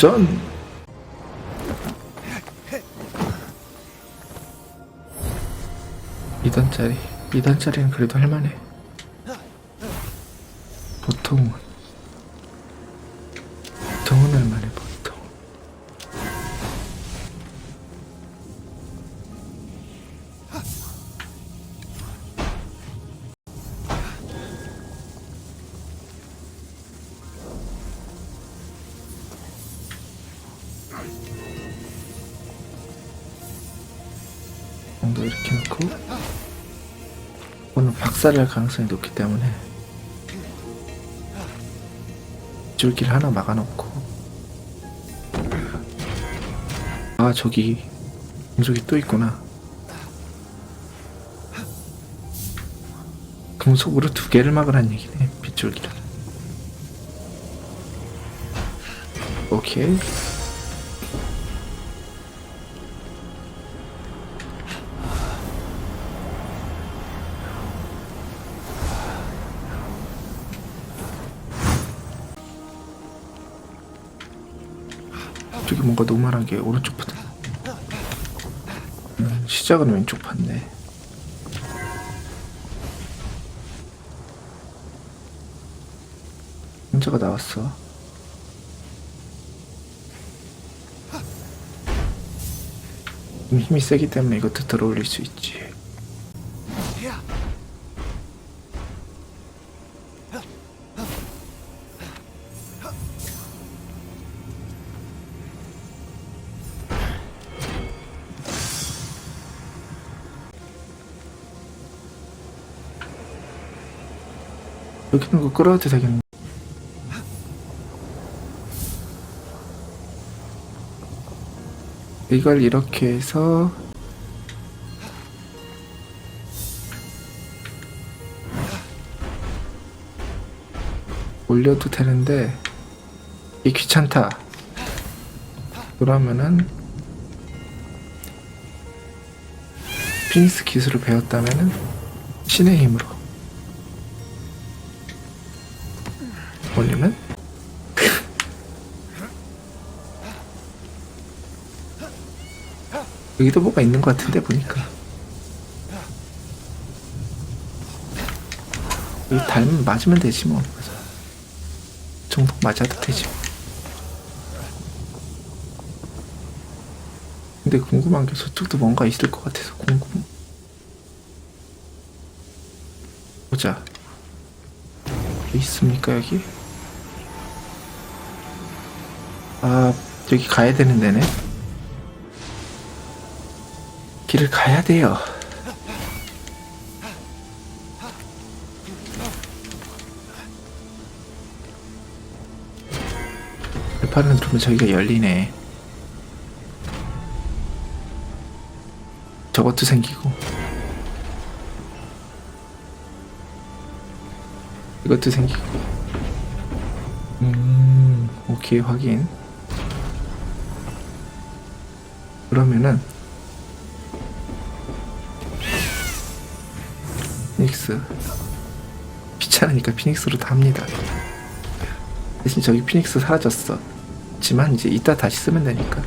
도전! 이단짜리이단짜리는 그래도 할만해. 보통은. 정도 이렇게 놓고 오늘 박살이 할 가능성이 높기 때문에 줄길 하나 막아놓고 아 저기 금속이 또 있구나. 금속으로 두 개를 막으란 얘기네 빗줄기를. 오케이 저기 뭔가 노멀한 게 오른쪽 파다. 음, 시작은 왼쪽 판네. 혼자가 나왔어. 좀 힘이 세기 때문에 이것도 들어올릴 수 있지. 여기 있는 거 끌어도 되겠네. 이걸 이렇게 해서 올려도 되는데 이 귀찮다. 그러면은 피니스 기술을 배웠다면은 신의 힘으로 올리면? 여기도 뭐가 있는 것 같은데 보니까. 여기 닮으면 맞으면 되지 뭐. 정도 맞아도 되지. 뭐. 근데 궁금한 게 저쪽도 뭔가 있을 것 같아서 궁금 보자. 있습니까 여기? 아 여기 가야 되는 데네. 길을 가야 돼요. 발판을 누르면 저기가 열리네. 저것도 생기고. 이것도 생기고. 음 오케이 확인 그러면은 피닉스. 귀찮으니까 피닉스로 다 합니다. 대신 저기 피닉스 사라졌어. 지만 이제 이따 다시 쓰면 되니까.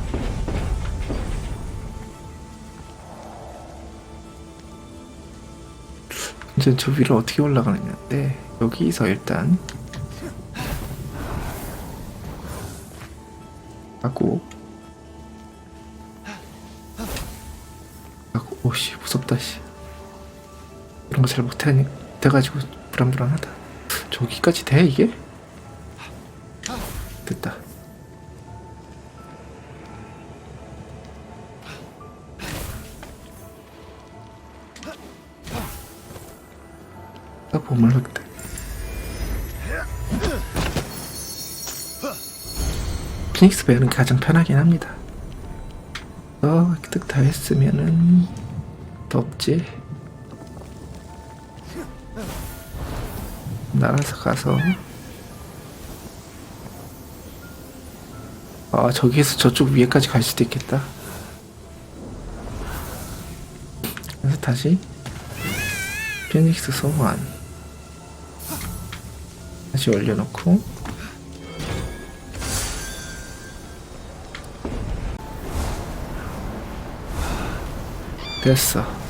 이제 저 위를 어떻게 올라가느냐인데 여기서 일단. 하고 오씨 무섭다 씨. 이런 거 잘 못하니? 돼가지고 불안불안하다. 저기까지 돼 이게? 됐다. 딱 보면 흑대 피닉스 배우는 가장 편하긴 합니다. 어, 득다 했으면은 없지, 날아서 가서. 아 저기에서 저쪽 위에까지 갈 수도 있겠다. 그래서 다시? 피닉스 소환. 다시 올려놓고. 됐어.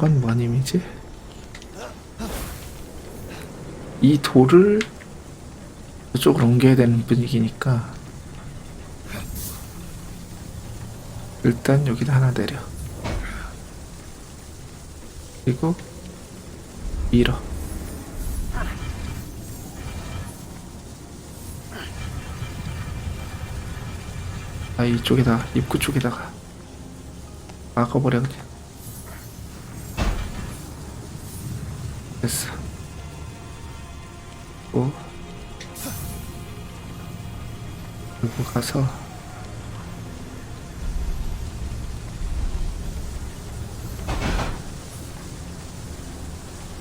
이건 뭔 의미지? 이 돌을 이쪽으로 옮겨야 되는 분위기니까 일단 여기다 하나 내려. 그리고 밀어. 아 이쪽에다 입구 쪽에다가 막아버려 그냥 됐어 오 그리고 가서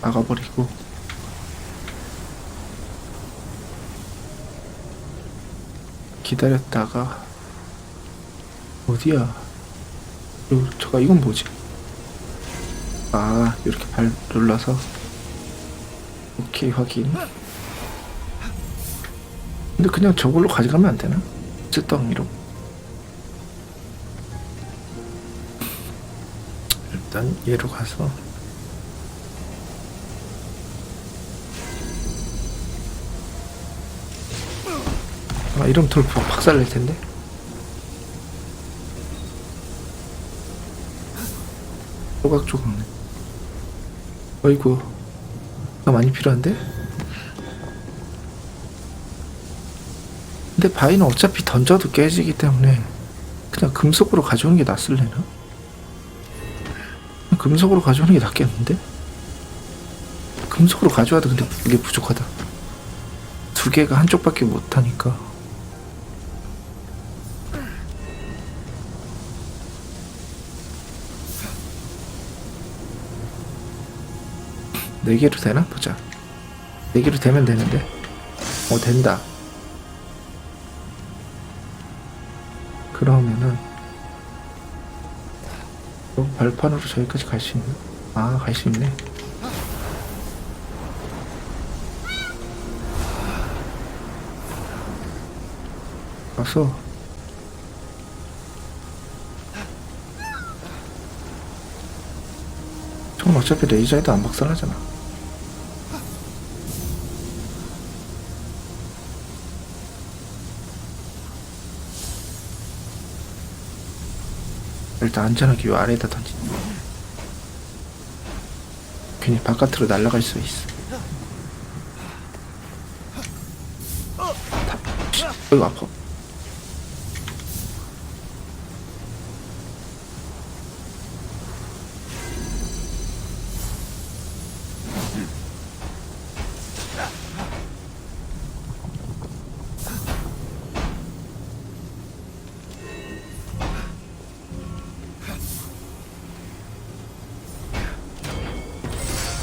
막아버리고 기다렸다가 어디야? 요, 저가 이건 뭐지? 아 이렇게 발 눌러서 오케이 확인. 근데 그냥 저걸로 가져가면 안 되나? 쯔덩이로. 일단 얘로 가서. 아 이러면 돌 박- 박살낼 텐데? 조각조각네 어이구 나 많이 필요한데? 근데 바위는 어차피 던져도 깨지기 때문에 그냥 금속으로 가져오는 게 낫을래나? 금속으로 가져오는 게 낫겠는데? 금속으로 가져와도 근데 이게 부족하다 두 개가 한쪽밖에 못하니까 네 개로 되나? 보자. 네 개로 되면 되는데? 어 된다. 그러면은 요 발판으로 저기까지 갈 수 있나? 아 갈 수 있네. 가서 총 어차피 레이저에도 안 박살나잖아. 일단 안전하게 요 아래에다 던지. 괜히 바깥으로 날아갈 수 있어. 다, 어이구 아파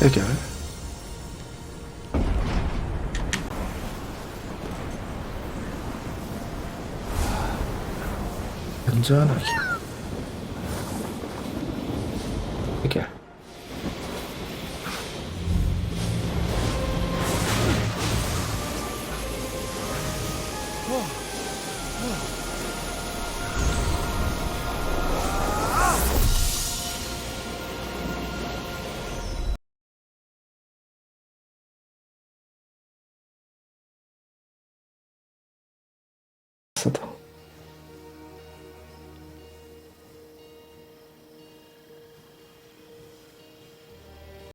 해결 안전하게 20.